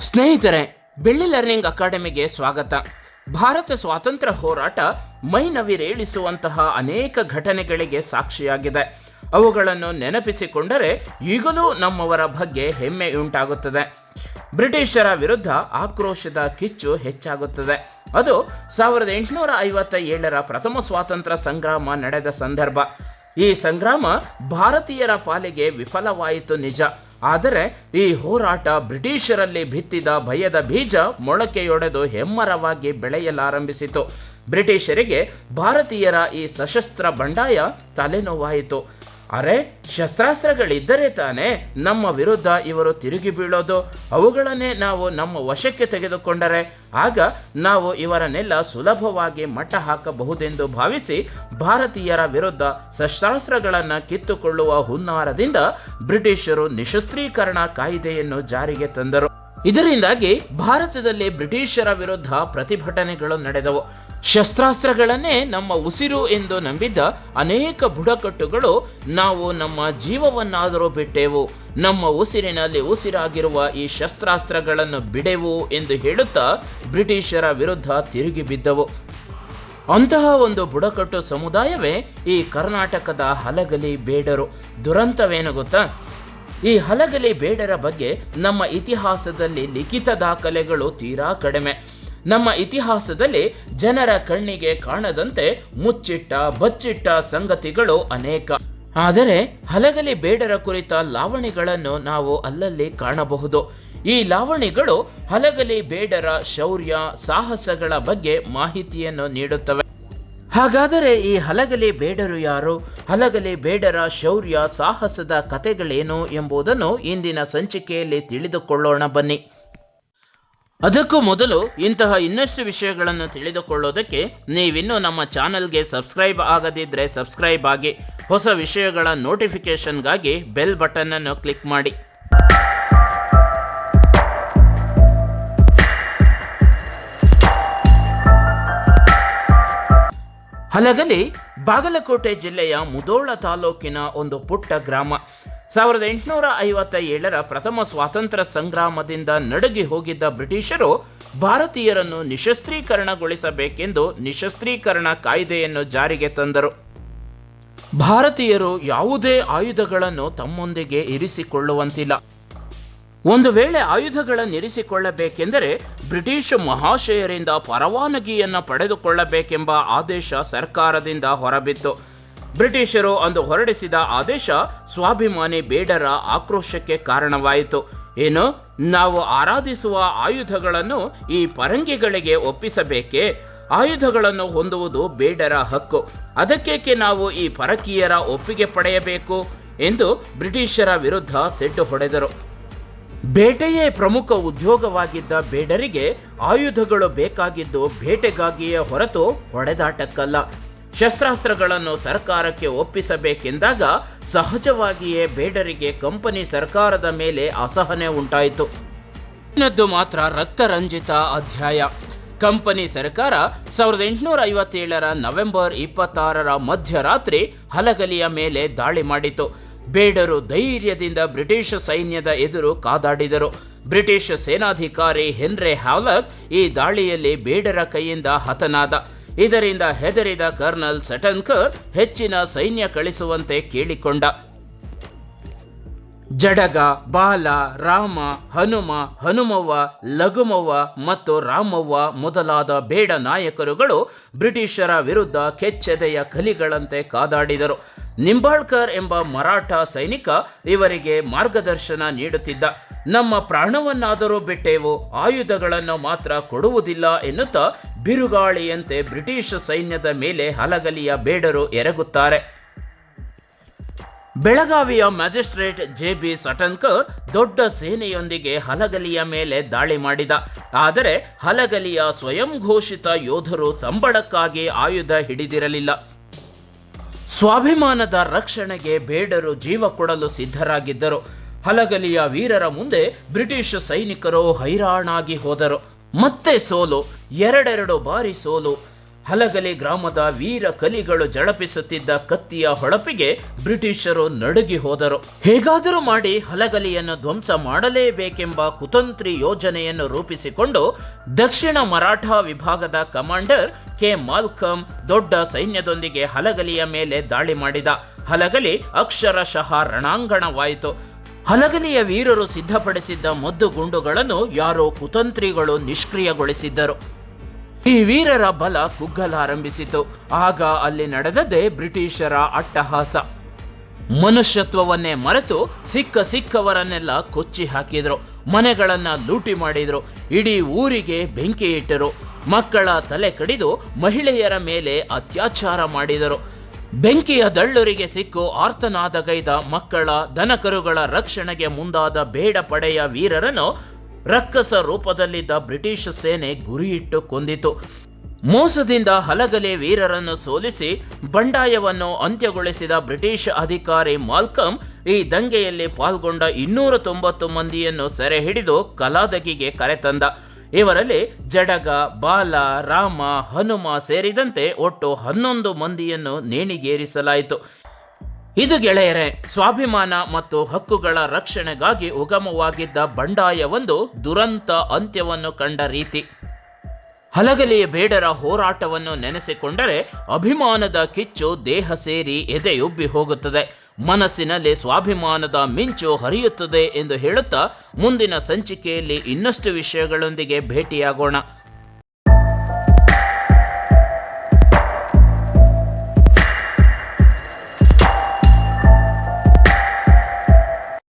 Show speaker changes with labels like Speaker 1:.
Speaker 1: ಸ್ನೇಹಿತರೆ, ಬೆಳ್ಳಿ ಲರ್ನಿಂಗ್ ಅಕಾಡೆಮಿಗೆ ಸ್ವಾಗತ. ಭಾರತ ಸ್ವಾತಂತ್ರ್ಯ ಹೋರಾಟ ಮೈ ನವಿರೇಳಿಸುವಂತಹ ಅನೇಕ ಘಟನೆಗಳಿಗೆ ಸಾಕ್ಷಿಯಾಗಿದೆ. ಅವುಗಳನ್ನು ನೆನಪಿಸಿಕೊಂಡರೆ ಈಗಲೂ ನಮ್ಮವರ ಬಗ್ಗೆ ಹೆಮ್ಮೆ ಉಂಟಾಗುತ್ತದೆ. ಬ್ರಿಟಿಷರ ವಿರುದ್ಧ ಆಕ್ರೋಶದ ಕಿಚ್ಚು ಹೆಚ್ಚಾಗುತ್ತದೆ. ಅದು ಸಾವಿರದ ಎಂಟುನೂರ ಐವತ್ತ ಏಳರ ಪ್ರಥಮ ಸ್ವಾತಂತ್ರ್ಯ ಸಂಗ್ರಾಮ ನಡೆದ ಸಂದರ್ಭ. ಈ ಸಂಗ್ರಾಮ ಭಾರತೀಯರ ಪಾಲಿಗೆ ವಿಫಲವಾಯಿತು ನಿಜ. ಆದರೆ ಈ ಹೋರಾಟ ಬ್ರಿಟಿಷರಲ್ಲಿ ಬಿತ್ತಿದ ಭಯದ ಬೀಜ ಮೊಳಕೆಯೊಡೆದು ಹೆಮ್ಮರವಾಗಿ ಬೆಳೆಯಲಾರಂಭಿಸಿತು. ಬ್ರಿಟಿಷರಿಗೆ ಭಾರತೀಯರ ಈ ಸಶಸ್ತ್ರ ಬಂಡಾಯ ತಲೆನೋವಾಯಿತು. ಅರೆ, ಶಸ್ತ್ರಾಸ್ತ್ರಗಳಿದ್ದರೆ ತಾನೇ ನಮ್ಮ ವಿರುದ್ಧ ಇವರು ತಿರುಗಿ ಬೀಳೋದು. ಅವುಗಳನ್ನೇ ನಾವು ನಮ್ಮ ವಶಕ್ಕೆ ತೆಗೆದುಕೊಂಡರೆ ಆಗ ನಾವು ಇವರನ್ನೆಲ್ಲ ಸುಲಭವಾಗಿ ಮಟ್ಟ ಹಾಕಬಹುದೆಂದು ಭಾವಿಸಿ ಭಾರತೀಯರ ವಿರುದ್ಧ ಶಸ್ತ್ರಾಸ್ತ್ರಗಳನ್ನು ಕಿತ್ತುಕೊಳ್ಳುವ ಹುನ್ನಾರದಿಂದ ಬ್ರಿಟಿಷರು ನಿಶಸ್ತ್ರೀಕರಣ ಕಾಯ್ದೆಯನ್ನು ಜಾರಿಗೆ ತಂದರು. ಇದರಿಂದಾಗಿ ಭಾರತದಲ್ಲಿ ಬ್ರಿಟಿಷರ ವಿರುದ್ಧ ಪ್ರತಿಭಟನೆಗಳು ನಡೆದವು. ಶಸ್ತ್ರಾಸ್ತ್ರಗಳನ್ನೇ ನಮ್ಮ ಉಸಿರು ಎಂದು ನಂಬಿದ್ದ ಅನೇಕ ಬುಡಕಟ್ಟುಗಳು ನಾವು ನಮ್ಮ ಜೀವವನ್ನಾದರೂ ಬಿಟ್ಟೆವು. ನಮ್ಮ ಉಸಿರಿನಲ್ಲಿ ಉಸಿರಾಗಿರುವ ಈ ಶಸ್ತ್ರಾಸ್ತ್ರಗಳನ್ನು ಬಿಡೆವು ಎಂದು ಹೇಳುತ್ತಾ ಬ್ರಿಟಿಷರ ವಿರುದ್ಧ ತಿರುಗಿ ಬಿದ್ದವು. ಅಂತಹ ಒಂದು ಬುಡಕಟ್ಟು ಸಮುದಾಯವೇ ಈ ಕರ್ನಾಟಕದ ಹಲಗಲಿ ಬೇಡರು. ದುರಂತವೇನು ಗೊತ್ತಾ? ಈ ಹಲಗಲಿ ಬೇಡರ ಬಗ್ಗೆ ನಮ್ಮ ಇತಿಹಾಸದಲ್ಲಿ ಲಿಖಿತ ದಾಖಲೆಗಳು ತೀರಾ ಕಡಿಮೆ. ನಮ್ಮ ಇತಿಹಾಸದಲ್ಲಿ ಜನರ ಕಣ್ಣಿಗೆ ಕಾಣದಂತೆ ಮುಚ್ಚಿಟ್ಟ ಬಚ್ಚಿಟ್ಟ ಸಂಗತಿಗಳು ಅನೇಕ. ಆದರೆ ಹಲಗಲಿ ಬೇಡರ ಕುರಿತ ಲಾವಣಿಗಳನ್ನು ನಾವು ಅಲ್ಲಲ್ಲಿ ಕಾಣಬಹುದು. ಈ ಲಾವಣಿಗಳು ಹಲಗಲಿ ಬೇಡರ ಶೌರ್ಯ, ಸಾಹಸಗಳ ಬಗ್ಗೆ ಮಾಹಿತಿಯನ್ನು ನೀಡುತ್ತವೆ. ಹಾಗಾದರೆ ಈ ಹಲಗಲಿ ಬೇಡರು ಯಾರು? ಹಲಗಲಿ ಬೇಡರ ಶೌರ್ಯ, ಸಾಹಸದ ಕಥೆಗಳೇನು ಎಂಬುದನ್ನು ಇಂದಿನ ಸಂಚಿಕೆಯಲ್ಲಿ ತಿಳಿದುಕೊಳ್ಳೋಣ ಬನ್ನಿ. ಅದಕ್ಕೂ ಮೊದಲು ಇಂತಹ ಇನ್ನಷ್ಟು ವಿಷಯಗಳನ್ನು ತಿಳಿದುಕೊಳ್ಳೋದಕ್ಕೆ ನೀವಿನ್ನು ನಮ್ಮ ಚಾನಲ್ಗೆ ಸಬ್ಸ್ಕ್ರೈಬ್ ಆಗದಿದ್ದರೆ ಸಬ್ಸ್ಕ್ರೈಬ್ ಆಗಿ ಹೊಸ ವಿಷಯಗಳ ನೋಟಿಫಿಕೇಶನ್ಗಾಗಿ ಬೆಲ್ ಬಟನ್ ಅನ್ನು ಕ್ಲಿಕ್ ಮಾಡಿ. ಹಲಗಲಿ, ಬಾಗಲಕೋಟೆ ಜಿಲ್ಲೆಯ ಮುದೋಳ ತಾಲೂಕಿನ ಒಂದು ಪುಟ್ಟ ಗ್ರಾಮ. ಸಾವಿರದ ಎಂಟುನೂರ ಐವತ್ತ ಏಳರ ಪ್ರಥಮ ಸ್ವಾತಂತ್ರ್ಯ ಸಂಗ್ರಾಮದಿಂದ ನಡುಗಿ ಹೋಗಿದ್ದ ಬ್ರಿಟಿಷರು ಭಾರತೀಯರನ್ನು ನಿಶಸ್ತ್ರೀಕರಣಗೊಳಿಸಬೇಕೆಂದು ನಿಶಸ್ತ್ರೀಕರಣ ಕಾಯ್ದೆಯನ್ನು ಜಾರಿಗೆ ತಂದರು. ಭಾರತೀಯರು ಯಾವುದೇ ಆಯುಧಗಳನ್ನು ತಮ್ಮೊಂದಿಗೆ ಇರಿಸಿಕೊಳ್ಳುವಂತಿಲ್ಲ. ಒಂದು ವೇಳೆ ಆಯುಧಗಳನ್ನು ಇರಿಸಿಕೊಳ್ಳಬೇಕೆಂದರೆ ಬ್ರಿಟಿಷ್ ಮಹಾಶಯರಿಂದ ಪರವಾನಗಿಯನ್ನು ಪಡೆದುಕೊಳ್ಳಬೇಕೆಂಬ ಆದೇಶ ಸರ್ಕಾರದಿಂದ ಹೊರಬಿತ್ತು. ಬ್ರಿಟಿಷರು ಅಂದು ಹೊರಡಿಸಿದ ಆದೇಶ ಸ್ವಾಭಿಮಾನಿ ಬೇಡರ ಆಕ್ರೋಶಕ್ಕೆ ಕಾರಣವಾಯಿತು. ಏನು? ನಾವು ಆರಾಧಿಸುವ ಆಯುಧಗಳನ್ನು ಈ ಪರಂಗಿಗಳಿಗೆ ಒಪ್ಪಿಸಬೇಕೇ? ಆಯುಧಗಳನ್ನು ಹೊಂದುವುದು ಬೇಡರ ಹಕ್ಕು. ಅದಕ್ಕೇಕೆ ನಾವು ಈ ಪರಕೀಯರ ಒಪ್ಪಿಗೆ ಪಡೆಯಬೇಕು? ಎಂದು ಬ್ರಿಟಿಷರ ವಿರುದ್ಧ ಸೆಡ್ಡು ಹೊಡೆದರು. ಬೇಟೆಯೇ ಪ್ರಮುಖ ಉದ್ಯೋಗವಾಗಿದ್ದ ಬೇಡರಿಗೆ ಆಯುಧಗಳು ಬೇಕಾಗಿದ್ದು ಬೇಟೆಗಾಗಿಯೇ ಹೊರತು ಹೊಡೆದಾಟಕ್ಕಲ್ಲ. ಶಸ್ತ್ರಾಸ್ತ್ರಗಳನ್ನು ಸರ್ಕಾರಕ್ಕೆ ಒಪ್ಪಿಸಬೇಕೆಂದಾಗ ಸಹಜವಾಗಿಯೇ ಬೇಡರಿಗೆ ಕಂಪನಿ ಸರ್ಕಾರದ ಮೇಲೆ ಅಸಹನೆ ಉಂಟಾಯಿತು. ಇನ್ನದ್ದು ಮಾತ್ರ ರಕ್ತರಂಜಿತ ಅಧ್ಯಾಯ. ಕಂಪನಿ ಸರ್ಕಾರ ಸಾವಿರದ ಎಂಟುನೂರ ಐವತ್ತೇಳರ ನವೆಂಬರ್ ಇಪ್ಪತ್ತಾರರ ಮಧ್ಯರಾತ್ರಿ ಹಲಗಲಿಯ ಮೇಲೆ ದಾಳಿ ಮಾಡಿತು. ಬೇಡರು ಧೈರ್ಯದಿಂದ ಬ್ರಿಟಿಷ್ ಸೈನ್ಯದ ಎದುರು ಕಾದಾಡಿದರು. ಬ್ರಿಟಿಷ್ ಸೇನಾಧಿಕಾರಿ ಹೆನ್ರಿ ಹ್ಯಾವ್ಲಕ್ ಈ ದಾಳಿಯಲ್ಲಿ ಬೇಡರ ಕೈಯಿಂದ ಹತನಾದ. ಇದರಿಂದ ಹೆದರಿದ ಕರ್ನಲ್ ಸಟನ್ಕರ್ ಹೆಚ್ಚಿನ ಸೈನ್ಯ ಕಳಿಸುವಂತೆ ಕೇಳಿಕೊಂಡ. ಜಡಗ, ಬಾಲ, ರಾಮ, ಹನುಮ, ಹನುಮವ್ವ, ಲಘುಮವ್ವ ಮತ್ತು ರಾಮವ್ವ ಮೊದಲಾದ ಬೇಡ ನಾಯಕರುಗಳು ಬ್ರಿಟಿಷರ ವಿರುದ್ಧ ಕೆಚ್ಚೆದೆಯ ಕಲಿಗಳಂತೆ ಕಾದಾಡಿದರು. ನಿಂಬಾಳ್ಕರ್ ಎಂಬ ಮರಾಠ ಸೈನಿಕ ಇವರಿಗೆ ಮಾರ್ಗದರ್ಶನ ನೀಡುತ್ತಿದ್ದ. ನಮ್ಮ ಪ್ರಾಣವನ್ನಾದರೂ ಬಿಟ್ಟೆವು ಆಯುಧಗಳನ್ನು ಮಾತ್ರ ಕೊಡುವುದಿಲ್ಲ ಎನ್ನುತ್ತಾ ಬಿರುಗಾಳಿಯಂತೆ ಬ್ರಿಟಿಷ್ ಸೈನ್ಯದ ಮೇಲೆ ಹಲಗಲಿಯ ಬೇಡರು ಎರಗುತ್ತಾರೆ. ಬೆಳಗಾವಿಯ ಮ್ಯಾಜಿಸ್ಟ್ರೇಟ್ ಜೆ ಬಿ ಸಟನ್ಕರ್ ದೊಡ್ಡ ಸೇನೆಯೊಂದಿಗೆ ಹಲಗಲಿಯ ಮೇಲೆ ದಾಳಿ ಮಾಡಿದ. ಆದರೆ ಹಲಗಲಿಯ ಸ್ವಯಂ ಘೋಷಿತ ಯೋಧರು ಸಂಬಳಕ್ಕಾಗಿ ಆಯುಧ ಹಿಡಿದಿರಲಿಲ್ಲ. ಸ್ವಾಭಿಮಾನದ ರಕ್ಷಣೆಗೆ ಬೇಡರು ಜೀವ ಕೊಡಲು ಸಿದ್ಧರಾಗಿದ್ದರು. ಹಲಗಲಿಯ ವೀರರ ಮುಂದೆ ಬ್ರಿಟಿಷ್ ಸೈನಿಕರು ಹೈರಾಣಾಗಿ ಹೋದರು. ಮತ್ತೆ ಸೋಲು, ಎರಡೆರಡು ಬಾರಿ ಸೋಲು. ಹಲಗಲಿ ಗ್ರಾಮದ ವೀರ ಕಲಿಗಳು ಜಳಪಿಸುತ್ತಿದ್ದ ಕತ್ತಿಯ ಹೊಳಪಿಗೆ ಬ್ರಿಟಿಷರು ನಡುಗಿ ಹೋದರು. ಹೇಗಾದರೂ ಮಾಡಿ ಹಲಗಲಿಯನ್ನು ಧ್ವಂಸ ಮಾಡಲೇಬೇಕೆಂಬ ಕುತಂತ್ರಿ ಯೋಜನೆಯನ್ನು ರೂಪಿಸಿಕೊಂಡು ದಕ್ಷಿಣ ಮರಾಠ ವಿಭಾಗದ ಕಮಾಂಡರ್ ಕೆ. ಮಾಲ್ಕಮ್ ದೊಡ್ಡ ಸೈನ್ಯದೊಂದಿಗೆ ಹಲಗಲಿಯ ಮೇಲೆ ದಾಳಿ ಮಾಡಿದ. ಹಲಗಲಿ ಅಕ್ಷರಶಃ ರಣಾಂಗಣವಾಯಿತು. ಹಲಗಲಿಯ ವೀರರು ಸಿದ್ಧಪಡಿಸಿದ್ದ ಮದ್ದು ಗುಂಡುಗಳನ್ನು ಯಾರೋ ಕುತಂತ್ರಿಗಳು ನಿಷ್ಕ್ರಿಯಗೊಳಿಸಿದ್ದರು. ಈ ವೀರರ ಬಲ ಕುಗ್ಗಲಾರಂಭಿಸಿತು. ಆಗ ಅಲ್ಲಿ ನಡೆದದ್ದೇ ಬ್ರಿಟಿಷರ ಅಟ್ಟಹಾಸ. ಮನುಷ್ಯತ್ವವನ್ನೇ ಮರೆತು ಸಿಕ್ಕ ಸಿಕ್ಕವರನ್ನೆಲ್ಲ ಕೊಚ್ಚಿ ಹಾಕಿದ್ರು. ಮನೆಗಳನ್ನ ಲೂಟಿ ಮಾಡಿದ್ರು. ಇಡೀ ಊರಿಗೆ ಬೆಂಕಿ ಇಟ್ಟರು ಮಕ್ಕಳ ತಲೆ ಕಡಿದು ಮಹಿಳೆಯರ ಮೇಲೆ ಅತ್ಯಾಚಾರ ಮಾಡಿದರು. ಬೆಂಕಿಯ ದಳ್ಳುರಿಗೆ ಸಿಕ್ಕು ಆರ್ತನಾದಗೈದ ಮಕ್ಕಳ ದನಕರುಗಳ ರಕ್ಷಣೆಗೆ ಮುಂದಾದ ಬೇಡ ಪಡೆಯ ವೀರರನ್ನು ರಕ್ಕಸ ರೂಪದಲ್ಲಿದ್ದ ಬ್ರಿಟಿಷ್ ಸೇನೆ ಗುರಿಯಿಟ್ಟು ಕೊಂದಿತು. ಮೋಸದಿಂದ ಹಲಗಲೆ ವೀರರನ್ನು ಸೋಲಿಸಿ ಬಂಡಾಯವನ್ನು ಅಂತ್ಯಗೊಳಿಸಿದ ಬ್ರಿಟಿಷ್ ಅಧಿಕಾರಿ ಮಾಲ್ಕಮ್ ಈ ದಂಗೆಯಲ್ಲಿ ಪಾಲ್ಗೊಂಡ ಇನ್ನೂರ ತೊಂಬತ್ತು ಮಂದಿಯನ್ನು ಸೆರೆ ಹಿಡಿದು ಕಲಾದಗಿಗೆ ಕರೆತಂದ. ಇವರಲ್ಲಿ ಜಡಗ, ಬಾಲ, ರಾಮ, ಹನುಮ ಸೇರಿದಂತೆ ಒಟ್ಟು ಹನ್ನೊಂದು ಮಂದಿಯನ್ನು ನೇಣಿಗೇರಿಸಲಾಯಿತು. ಇದು ಗೆಳೆಯರೆ, ಸ್ವಾಭಿಮಾನ ಮತ್ತು ಹಕ್ಕುಗಳ ರಕ್ಷಣೆಗಾಗಿ ಉಗಮವಾಗಿದ್ದ ಬಂಡಾಯವೊಂದು ದುರಂತ ಅಂತ್ಯವನ್ನು ಕಂಡ ರೀತಿ. ಹಲಗಲಿಯ ಬೇಡರ ಹೋರಾಟವನ್ನು ನೆನೆಸಿಕೊಂಡರೆ ಅಭಿಮಾನದ ಕಿಚ್ಚು ದೇಹ ಸೇರಿ ಎದೆಯುಬ್ಬಿ ಹೋಗುತ್ತದೆ. ಮನಸ್ಸಿನಲ್ಲಿ ಸ್ವಾಭಿಮಾನದ ಮಿಂಚು ಹರಿಯುತ್ತದೆ ಎಂದು ಹೇಳುತ್ತಾ ಮುಂದಿನ ಸಂಚಿಕೆಯಲ್ಲಿ ಇನ್ನಷ್ಟು ವಿಷಯಗಳೊಂದಿಗೆ ಭೇಟಿಯಾಗೋಣ.